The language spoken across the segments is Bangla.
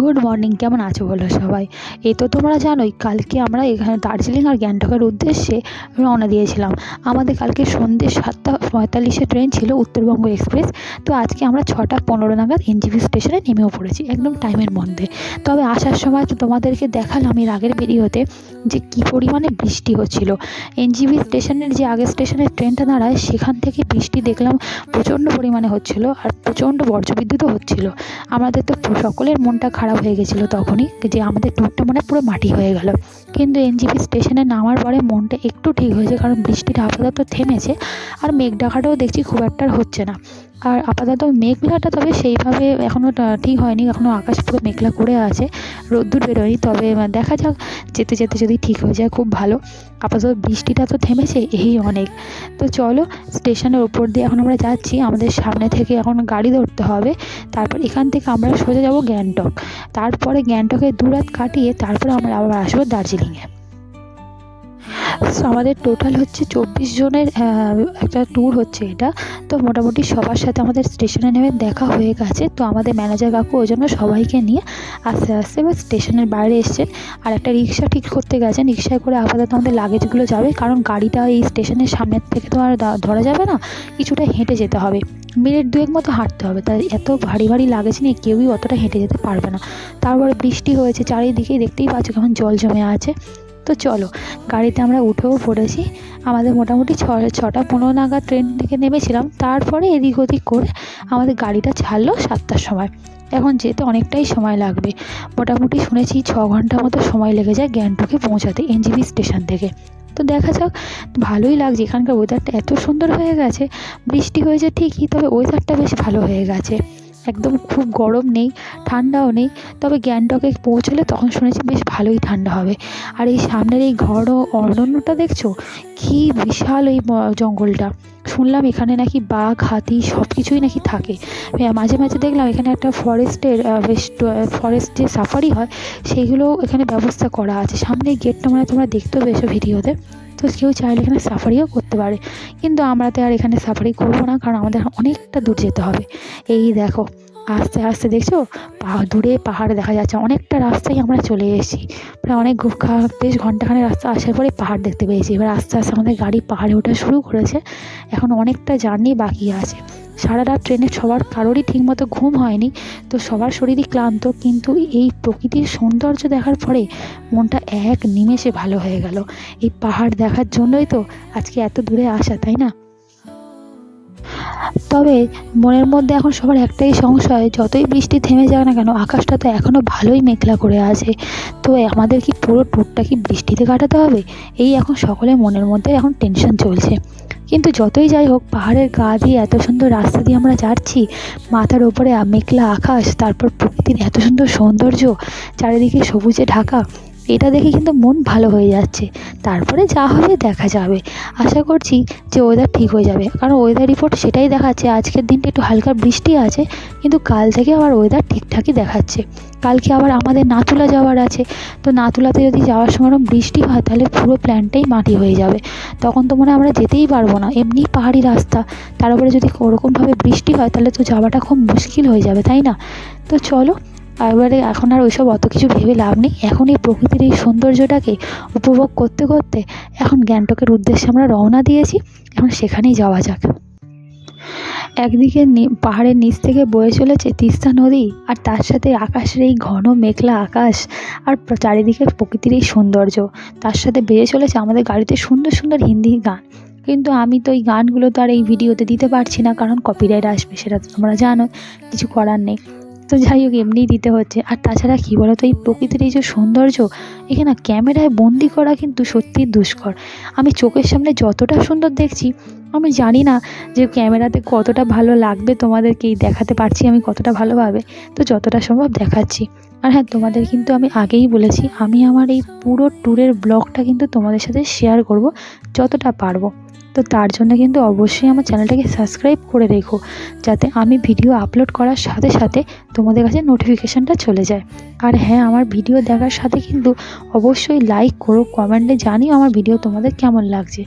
গুড মর্নিং কেমন আছো বলো সবাই? এ তো তোমরা জানোই, কালকে আমরা এখানে দার্জিলিং আর গ্যাংটকের উদ্দেশ্যে রওনা দিয়েছিলাম। আমাদের কালকে সন্ধ্যে সাতটা পঁয়তাল্লিশে ট্রেন ছিল উত্তরবঙ্গ এক্সপ্রেস। তো আজকে আমরা ছটা পনেরো নাগাদ এনজিপি স্টেশনে নেমেও পড়েছি, একদম টাইমের মধ্যে। তবে আসার সময় তো তোমাদেরকে দেখালাম এর আগের ভিডিওতে যে কী পরিমাণে বৃষ্টি হচ্ছিল। এনজিবি স্টেশনের যে আগের স্টেশনের ট্রেনটা দাঁড়ায়, সেখান থেকে বৃষ্টি দেখলাম প্রচণ্ড পরিমাণে হচ্ছিল আর প্রচণ্ড বজ্রবিদ্যুৎও হচ্ছিল। আমাদের তো সকলের মনটা খারাপ হয়ে গেছিল তখনই, যে আমাদের ট্যুরটা মানে পুরো মাটি হয়ে গেল। কিন্তু এনজিপি স্টেশনে নামার পরে মনটা একটু ঠিক হয়েছে, কারণ বৃষ্টিটা আপাতত থেমেছে, আর মেঘ ডাকাটাও দেখছি খুব একটা হচ্ছে না। আর আপাতত মেঘলাটা তবে সেইভাবে এখনও ঠিক হয়নি এখনও আকাশ পুরো মেঘলা করে আছে, রোদ্দুর বেরোয়নি, তবে দেখা যাক, যেতে যেতে যদি ঠিক হয়ে যায় খুব ভালো। আপাতত বৃষ্টিটা তো থেমেছে, এই অনেক। তো চলো, স্টেশনের ওপর দিয়ে এখন আমরা যাচ্ছি, আমাদের সামনে থেকে এখন গাড়ি ধরতে হবে, তারপর এখান থেকে আমরা সোজা যাব গ্যাংটক। তারপরে গ্যাংটকে দু রাত কাটিয়ে তারপরে আমরা আবার আসব দার্জিলিংয়ে। আমাদের টোটাল হচ্ছে চব্বিশ জনের একটা ট্যুর হচ্ছে এটা। তো মোটামুটি সবার সাথে আমাদের স্টেশনে নেমে দেখা হয়ে গেছে। তো আমাদের ম্যানেজার কাকু ওই জন্য সবাইকে নিয়ে আস্তে আস্তে এবার স্টেশনের বাইরে এসছেন। আর একটা রিক্সা ঠিক করতে গেছেন। রিক্সায় করে আপাতত আমাদের লাগেজগুলো যাবে। কারণ গাড়িটা এই স্টেশনের সামনের থেকে তো আর ধরা যাবে না। কিছুটা হেঁটে যেতে হবে। মিনিট দুয়েক মতো হাঁটতে হবে। তাই এত ভারী ভারী লাগেজ নিয়ে কেউই অতটা হেঁটে যেতে পারবে না। তারপরে বৃষ্টি হয়েছে চারিদিকেই। দেখতেই পাচ্ছ কেমন জল জমে আছে। তো চলো, গাড়িতে আমরা উঠেও পড়েছি। আমাদের মোটামুটি ছ, ছটা পনেরো নাগাদ ট্রেন থেকে নেমেছিলাম। তারপরে এদিক ওদিক করে আমাদের গাড়িটা ছাড়লো সাতটার সময়। এখন যেতে অনেকটাই সময় লাগবে। মোটামুটি শুনেছি ছ ঘণ্টা মতো সময় লেগে যায় গ্যাংটকে পৌঁছাতে এনজিবি স্টেশন থেকে। তো দেখা যাক, ভালোই লাগছে। এখানকার ওয়েদারটা এত সুন্দর হয়ে গেছে, বৃষ্টি হয়েছে ঠিকই, তবে ওয়েদারটা বেশ ভালো হয়ে গেছে। একদম খুব গরম নেই, ঠান্ডাও নেই, তবে গ্যাংটকে পৌঁছলে তখন শুনেছি বেশ ভালোই ঠান্ডা হবে। আর এই সামনের এই ঘর অরণ্যটা দেখছ? কী বিশাল এই জঙ্গলটা। শুনলাম এখানে নাকি বাঘ, হাতি সব কিছুই নাকি থাকে। মাঝে মাঝে দেখলাম এখানে একটা ফরেস্টের ফরেস্ট যে সাফারি হয়, সেইগুলো এখানে ব্যবস্থা করা আছে। সামনে গেটটা মানে তোমরা দেখতেও পেয়েছ ভিডিওতে। তো কেউ চাইলে এখানে সাফারিও করতে পারে। কিন্তু আমরা তো আর এখানে সাফারি করব না, কারণ আমাদের অনেকটা দূর যেতে হবে। এই দেখো, আস্তে আস্তে দেখছ? পা- দূরে পাহাড় দেখা যাচ্ছে, অনেকটা রাস্তায় আমরা চলে এসেছি। প্রায় অনেক বেশ ঘন্টাখানেক রাস্তা আসার পরে পাহাড় দেখতে পেয়েছি। এবার আস্তে আস্তে আমাদের গাড়ি পাহাড়ে ওঠা শুরু করেছে। এখন অনেকটা জার্নি বাকি আছে। সারা রাত ট্রেনে সবার কারোরই ঠিকমতো ঘুম হয়নি, তো সবার শরীরই ক্লান্ত, কিন্তু এই প্রকৃতির সৌন্দর্য দেখার পরে মনটা এক নিমেষে ভালো হয়ে গেল। এই পাহাড় দেখার জন্যই তো আজকে এত দূরে আসা, তাই না? তবে মনের মধ্যে এখন সবার একটাই সংশয়, যতই বৃষ্টি থেমে যাক না কেন, আকাশটা তো এখনও ভালোই মেঘলা করে আছে। তো আমাদের কি পুরো ট্যুরটা কি বৃষ্টিতে কাটাতে হবে? এই এখন সকলের মনের মধ্যে এখন টেনশন চলছে। কিন্তু যতই যাই হোক, পাহাড়ের গা দিয়ে এত সুন্দর রাস্তা দিয়ে আমরা যাচ্ছি, মাথার ওপরে মেঘলা আকাশ, তারপর প্রকৃতির এত সুন্দর সৌন্দর্য, চারিদিকে সবুজে ঢাকা এটা দেখে কিন্তু মন ভালো হয়ে যাচ্ছে। তারপরে যা হবে দেখা যাবে। আশা করছি যে ওয়েদার ঠিক হয়ে যাবে। কারণ ওয়েদার রিপোর্ট সেটাই দেখাচ্ছে, আজকের দিনটা একটু হালকা বৃষ্টি আছে, কিন্তু কাল থেকে আবার ওয়েদার ঠিকঠাকই দেখাচ্ছে। কালকে আবার আমাদের নাতুলা যাওয়ার আছে, তো নাতুলাতে যদি যাওয়ার সময় বৃষ্টি হয়, তাহলে পুরো প্ল্যানটাই মাটি হয়ে যাবে। তখন তো মনে হয় আমরা যেতেই পারব না। এমনি পাহাড়ি রাস্তা, তার উপরে যদি ওরকমভাবে বৃষ্টি হয়, তাহলে তো যাওয়াটা খুব মুশকিল হয়ে যাবে, তাই না? তো চলো এবারে এখন আর ওইসব অত কিছু ভেবে লাভ নেই। এখন এই প্রকৃতির এই সৌন্দর্যটাকে উপভোগ করতে করতে এখন গ্যাংটকের উদ্দেশ্যে আমরা রওনা দিয়েছি। এখন সেখানেই যাওয়া যাক। একদিকে পাহাড়ের নিচ থেকে বয়ে চলেছে তিস্তা নদী আর তার সাথে আকাশের এই ঘন মেঘলা আকাশ আর চারিদিকে প্রকৃতির এই সৌন্দর্য। তার সাথে বেজে চলেছে আমাদের গাড়িতে সুন্দর সুন্দর হিন্দি গান। কিন্তু আমি তো এই গানগুলো তো আর এই ভিডিওতে দিতে পারছি না, কারণ কপিরাইট আসবে, সেটা তো তোমরা জানো কিছু করার নেই। তো যাই হোক, এমনিই দিতে হচ্ছে। আর তাছাড়া কী বলো তো এই প্রকৃতির এই যে সৌন্দর্য এখানে ক্যামেরায় বন্দি করা কিন্তু সত্যিই দুষ্কর। আমি চোখের সামনে যতটা সুন্দর দেখছি, আমি জানি না যে ক্যামেরাতে কতটা ভালো লাগবে তোমাদেরকে এই দেখাতে পারছি আমি কতটা ভালোভাবে, তো যতটা সম্ভব দেখাচ্ছি। আর হ্যাঁ তোমাদের কিন্তু আমি আগেই বলেছি, আমি আমার এই পুরো ট্যুরের ব্লগটা কিন্তু তোমাদের সাথে শেয়ার করব, যতটা পারব। তো তার জন্য কিন্তু অবশ্যই আমার চ্যানেলটাকে সাবস্ক্রাইব করে রেখো, যাতে আমি ভিডিও আপলোড করার সাথে সাথে তোমাদের কাছে নোটিফিকেশানটা চলে যায়। আর হ্যাঁ আমার ভিডিও দেখার সাথে কিন্তু অবশ্যই লাইক করো কমেন্টে জানিও আমার ভিডিও তোমাদের কেমন লাগছে।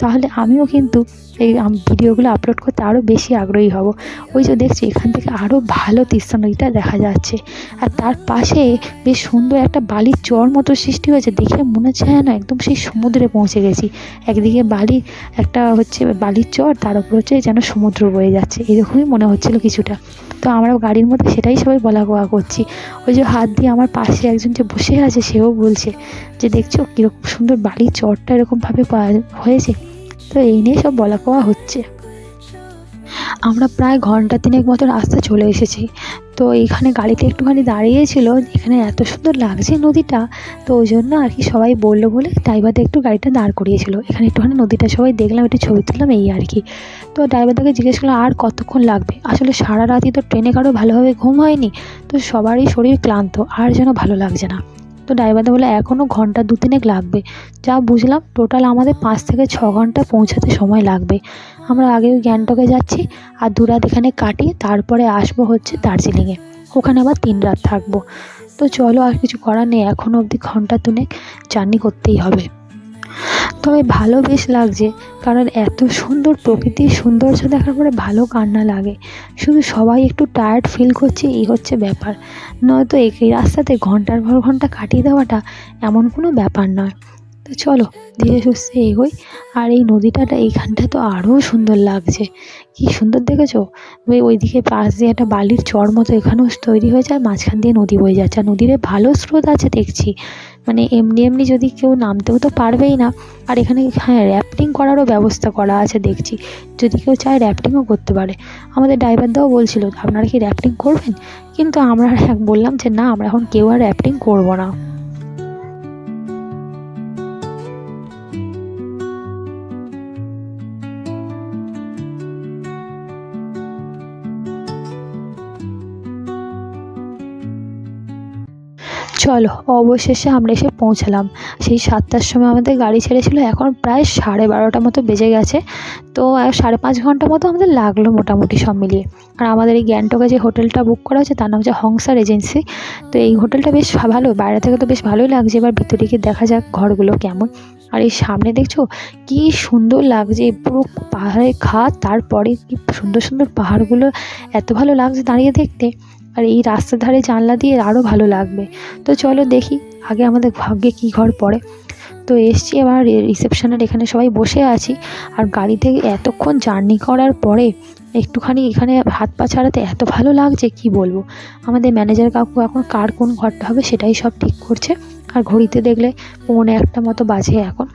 তাহলে আমিও কিন্তু এই ভিডিওগুলো আপলোড করতে আরও বেশি আগ্রহী হব। ওই যে দেখছি এখান থেকে আরও ভালো তিস্তা নদীটা দেখা যাচ্ছে। আর তার পাশে বেশ সুন্দর একটা বালির চর মতো সৃষ্টি হয়েছে, দেখে মনে হচ্ছে যেন একদম সেই সমুদ্রে পৌঁছে গেছি। একদিকে বালি একটা হচ্ছে বালির চর, তার উপর হচ্ছে যেন সমুদ্র বয়ে যাচ্ছে। এরকমই মনে হচ্ছিল কিছুটা। তো আমরা গাড়ির মধ্যে সেটাই সবাই বলা কোয়া করছি। ওই যে হাত দিয়ে আমার পাশে একজন যে বসে আছে, সেও বলছে যে, দেখছ কীরকম সুন্দর বালির চরটা এরকমভাবে হয়েছে? তো এই নিয়ে সব বলা কোয়া হচ্ছে। আমরা প্রায় ঘণ্টা তিনেক মতো রাস্তা চলে এসেছি। তো এইখানে গাড়িটা একটুখানি দাঁড়িয়েছিল, এখানে এত সুন্দর লাগছে নদীটা, তো ওই জন্য আর কি সবাই বলল বলে ড্রাইভারদা একটু গাড়িটা দাঁড় করিয়েছিল। এখানে একটুখানি নদীটা সবাই দেখলাম, একটু ছবি তুললাম, এই আর কি। তো ড্রাইভারদাকে জিজ্ঞেস করলাম, আর কতক্ষণ লাগবে? আসলে সারা রাতই তো ট্রেনে কারও ভালোভাবে ঘুম হয়নি, তো সবারই শরীর ক্লান্ত, আর যেন ভালো লাগছে না। তো ড্রাইভারদা বলে এখনও ঘণ্টা দু তিনেক লাগবে। যা বুঝলাম টোটাল আমাদের পাঁচ থেকে ছ ঘণ্টা পৌঁছাতে সময় লাগবে। আমরা আগে গ্যাংটকে যাচ্ছি আর দু রাত এখানে কাটিয়ে তারপরে আসব হচ্ছে দার্জিলিংয়ে। ওখানে আবার তিন রাত থাকব। তো চলো আর কিছু করার নেই এখনও অবধি ঘণ্টা তিনেক জার্নি করতেই হবে। তবে ভালো বেশ লাগছে, কারণ এত সুন্দর প্রকৃতির সৌন্দর্য দেখার পরে ভালো কান্না লাগে। শুধু সবাই একটু টায়ার্ড ফিল করছে, এই হচ্ছে ব্যাপার। নয়তো এই রাস্তাতে ঘণ্টার পর ঘণ্টা কাটিয়ে দেওয়াটা এমন কোনো ব্যাপার নয়। তো চলো, ধীরে সুস্থে এগোই। আর এই নদীটাটা এইখানটা তো আরও সুন্দর লাগছে। কি সুন্দর দেখেছ? ওই ওইদিকে পাশ দিয়ে একটা বালির চর মতো এখানেও তৈরি হয়েছে, আর মাঝখান দিয়ে নদী বয়ে যাচ্ছে। আর নদীরে ভালো স্রোত আছে দেখছি। মানে এমনি এমনি যদি কেউ নামতেও তো পারবেই না। আর এখানে হ্যাঁ র্যাফটিং করারও ব্যবস্থা করা আছে দেখছি। যদি কেউ চায় র্যাফটিংও করতে পারে। আমাদের ড্রাইভারদাও বলছিল, আপনারা কি র্যাফটিং করবেন? কিন্তু আমরা হ্যাঁ বললাম যে, না, আমরা এখন কেউ আর র্যাফটিং করব না। চলো, অবশেষে আমরা এসে পৌঁছালাম। সেই সাতটার সময় আমাদের গাড়ি ছেড়েছিল, এখন প্রায় সাড়ে বারোটা মতো বেজে গেছে। তো সাড়ে পাঁচ ঘণ্টা মতো আমাদের লাগল মোটামুটি সব মিলিয়ে। আর আমাদের এই গ্যাংটকে যে হোটেলটা বুক করা হয়েছে, তার নাম হচ্ছে হংসার এজেন্সি। তো এই হোটেলটা বেশ ভালো, বাইরে থেকে তো বেশ ভালোই লাগছে। এবার ভিতরে গিয়ে দেখা যাক ঘরগুলো কেমন। আর এই সামনে দেখছ, কি সুন্দর লাগছে পুরো পাহাড়ের খাত তারপরে কি সুন্দর সুন্দর পাহাড়গুলো, এত ভালো লাগছে দাঁড়িয়ে দেখতে। আর এই রাস্তার ধারে জানলা দিয়ে আরও ভালো লাগবে। তো চলো দেখি আগে আমাদের ভাগ্যে কী ঘর পড়ে। তো এসছি এবার রিসেপশনের এখানে সবাই বসে আছি। আর গাড়ি থেকে এতক্ষণ জার্নি করার পরে একটুখানি এখানে হাত পা ছাড়াতে এত ভালো লাগছে, কি বলব? আমাদের ম্যানেজার কাকু এখন কার কোন ঘরটা হবে সেটাই সব ঠিক করছে। আর ঘড়িতে দেখলে পৌনে একটা মতো বাজে এখন।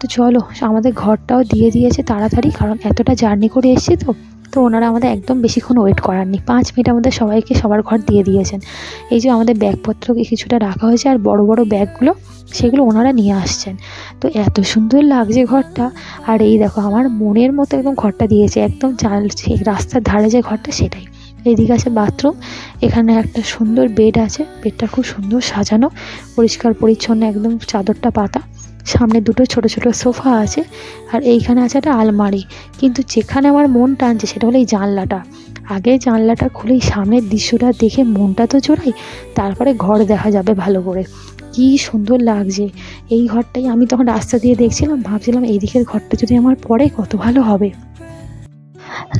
তো চলো আমাদের ঘরটাও দিয়ে দিয়েছে তাড়াতাড়ি, কারণ এতটা জার্নি করে এসেছি তো। তো ওনারা আমাদের একদম বেশিক্ষণ ওয়েট করাননি। পাঁচ মিনিট আমাদের সবাইকে সবার ঘর দিয়ে দিয়েছেন। এই যে আমাদের ব্যাগপত্র কিছুটা রাখা হয়েছে আর বড় বড় ব্যাগগুলো, সেগুলো ওনারা নিয়ে আসছেন। তো এত সুন্দর লাগছে ঘরটা। আর এই দেখো, আমার মনের মতো একদম ঘরটা দিয়েছে। একদম চাল রাস্তার ধারে যে ঘরটা, সেটাই। এদিকে আছে বাথরুম এখানে একটা সুন্দর বেড আছে। বেডটা খুব সুন্দর সাজানো। পরিষ্কার পরিচ্ছন্ন একদম চাদরটা পাতা। সামনে দুটো ছোট ছোট সোফা আছে আর এইখানে আছে একটা আলমারি। কিন্তু যেখানে আমার মন টানছে সেটা হলো এই জানলাটা। আগে জানলাটা খুলেই সামনের দৃশ্যটা দেখে মনটা তো জোড়াই, তারপরে ঘর দেখা যাবে ভালো করে। কি সুন্দর লাগছে। এই ঘরটাই আমি তখন রাস্তা দিয়ে দেখছিলাম, ভাবছিলাম এই দিকের ঘরটা যদি আমার পড়ে কত ভালো হবে।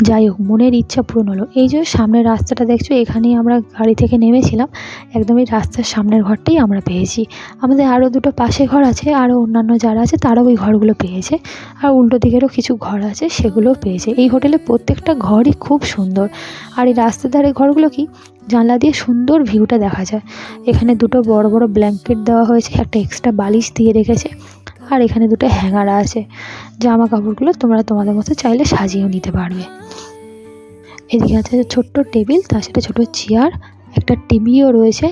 যাই হোক মনের ইচ্ছা পূরণ হলো। এই যে সামনের রাস্তাটা দেখছ, এখানেই আমরা গাড়ি থেকে নেমেছিলাম। একদম এই রাস্তার সামনের ঘরটাই আমরা পেয়েছি। আমাদের আরও দুটো পাশে ঘর আছে, আরও অন্যান্য যারা আছে তারাও ওই ঘরগুলো পেয়েছে। আর উল্টো দিকেরও কিছু ঘর আছে, সেগুলোও পেয়েছে। এই হোটেলে প্রত্যেকটা ঘরই খুব সুন্দর। আর এই রাস্তার ধারে ঘরগুলো কি? জানলা দিয়ে সুন্দর ভিউটা দেখা যায়। এখানে দুটো বড় বড় ব্ল্যাঙ্কেট দেওয়া হয়েছে, একটা এক্সট্রা বালিশ দিয়ে রেখেছে। আর এখানে দুটো হ্যাঙ্গার আছে। জামা কাপড়গুলো তোমরা তোমাদের মতো চাইলে সাজিয়েও নিতে পারবে। এদিকে আছে ছোট্ট টেবিল, তার সাথে ছোটো চেয়ার, একটা টিভিও রয়েছে।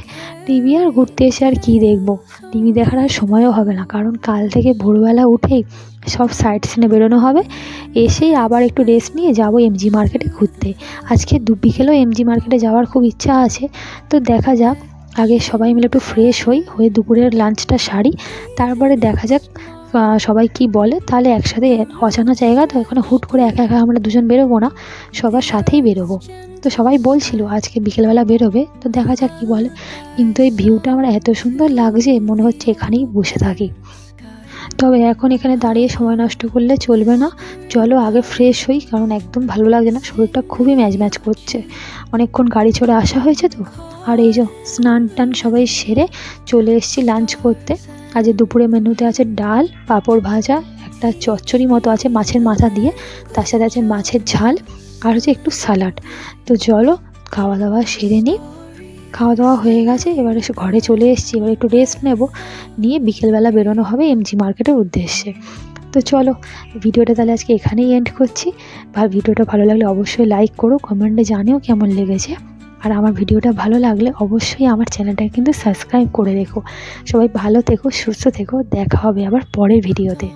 টিভি আর ঘুরতে এসে আর কী দেখব? টিভি দেখার আর সময়ও হবে না, কারণ কাল থেকে ভোরবেলা উঠেই সব সাইড সিনে বেরোনো হবে। এসেই আবার একটু রেস্ট নিয়ে যাব এমজি মার্কেটে ঘুরতে। আজকে দু বিকেলেও এমজি মার্কেটে যাওয়ার খুব ইচ্ছা আছে। তো দেখা যাক। আগে সবাই মিলে একটু ফ্রেশ হই, হয়ে দুপুরের লাঞ্চটা সারি। তারপরে দেখা যাক সবাই কি বলে। তাহলে একসাথে অজানা জায়গা, তো এখানে হুট করে একা একা আমরা দুজন বেরোবো না। সবার সাথেই বেরোবো। তো সবাই বলছিল, আজকে বিকেলবেলা বেরোবে। তো দেখা যাক কী বলে। কিন্তু এই ভিউটা আমার এত সুন্দর লাগছে, মনে হচ্ছে এখানেই বসে থাকি। তবে এখন এখানে দাঁড়িয়ে সময় নষ্ট করলে চলবে না। চলো আগে ফ্রেশ হই, কারণ একদম ভালো লাগছে না। শরীরটা খুবই ম্যাচ ম্যাচ করছে। অনেকক্ষণ গাড়ি চড়ে আসা হয়েছে তো? আর এই যে স্নান টান সবাই সেরে চলে এসেছি লাঞ্চ করতে। আজ দুপুরে মেনুতে আছে ডাল, পাঁপড় ভাজা, একটা চচ্চড়ি মতো আছে মাছের মাথা দিয়ে, তার সাথে আছে মাছের ঝাল আর হচ্ছে একটু স্যালাড তো চলো খাওয়া দাওয়া সেরে নিই। খাওয়া দাওয়া হয়ে গেছে, এবারে ঘরে চলে এসেছি। এবার একটু রেস্ট নেব, নিয়ে বিকেলবেলা বেরোনো হবে এমজি মার্কেটের উদ্দেশ্যে। তো চলো, ভিডিওটা তাহলে আজকে এখানেই এন্ড করছি। আর ভিডিওটা ভালো লাগলে অবশ্যই লাইক করো কমেন্টে জানিও কেমন লেগেছে। আর আমার ভিডিওটা ভালো লাগলে অবশ্যই আমার চ্যানেলটাকে কিন্তু সাবস্ক্রাইব করে রেখো। সবাই ভালো থেকো, সুস্থ থেকো, দেখা হবে আবার পরের ভিডিওতে।